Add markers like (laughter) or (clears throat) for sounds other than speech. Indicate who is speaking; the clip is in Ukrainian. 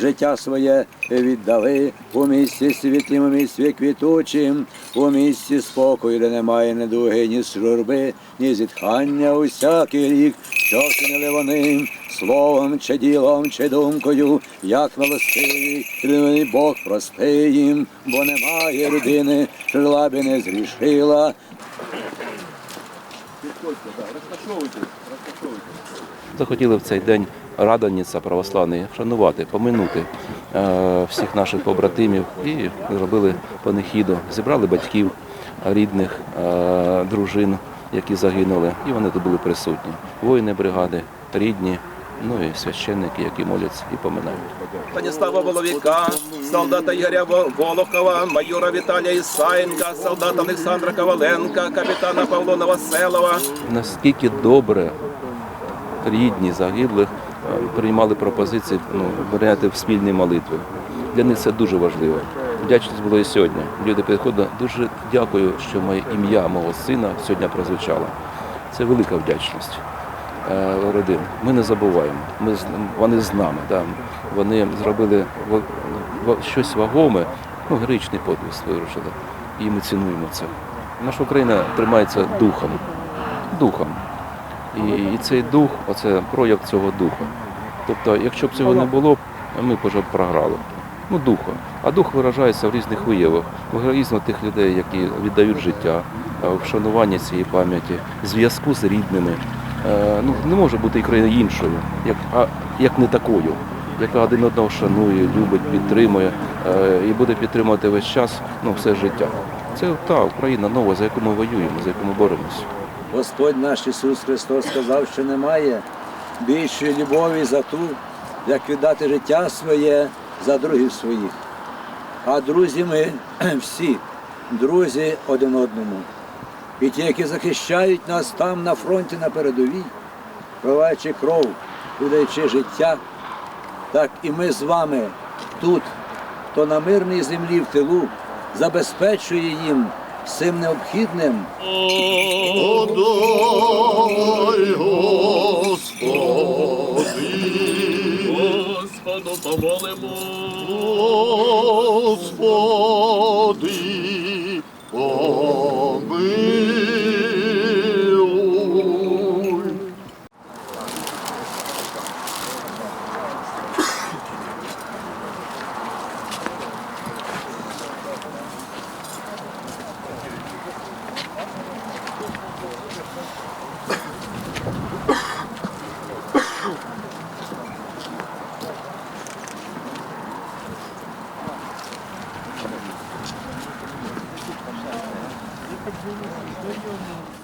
Speaker 1: життя своє віддали. У місці світлім, у місці квітучим, у місці спокою, де немає недуги, ні журби, ні зітхання усякий рік, що вчинили вони? Словом, чи ділом, чи думкою, як милостивий, Бог прости їм, бо немає людини, жила би не зрішила,
Speaker 2: Захотіли в цей день Радоніця православний вшанувати, поминути е, всіх наших побратимів. І зробили панихіду. Зібрали батьків, рідних, е, дружин, які загинули, і вони тут були присутні. Воїни бригади, рідні, ну і священники, які моляться і поминають.
Speaker 3: Станіслава Воловіка, солдата Ігоря Волохова, майора Віталія Ісаєнка, солдата Олександра Коваленка, капітана Павла Новоселова.
Speaker 2: Наскільки добре рідні загиблих приймали пропозиції ну, прийняти в спільні молитви. Для них це дуже важливо. Вдячність було і сьогодні. Люди підходили. Дуже дякую, що моє ім'я мого сина сьогодні прозвучало. Це велика вдячність родин. Ми не забуваємо. Ми, вони з нами. Да. Вони зробили щось вагоме, ну, героїчний подвиг вирушили. І ми цінуємо це. Наша Україна тримається духом. Духом. І, і цей дух, оце прояв цього духа. Тобто, якщо б цього не було, ми б вже програли. Ну, духа. А дух виражається в різних виявах, в героїзму тих людей, які віддають життя, е, в шануванні цієї пам'яті, зв'язку з рідними. Е, Ну, не може бути країна іншою, як, а, як не такою, яка один одного шанує, любить, підтримує е, і буде підтримувати весь час, ну, все життя. Це та Україна нова, за яку ми воюємо, за яку ми боремося.
Speaker 1: Господь наш Ісус Христос сказав, що немає більшої любові за ту, як віддати життя своє за других своїх. А друзі ми (clears throat) всі, друзі один одному. І ті, які захищають нас там на фронті на передовій, проливаючи кров, видаючи життя, так і ми з вами тут, хто на мирній землі в тилу, забезпечує їм всім необхідним
Speaker 4: Подай, Господи,
Speaker 3: Господу помолимо.
Speaker 4: Господи, помилуй. よいしょ。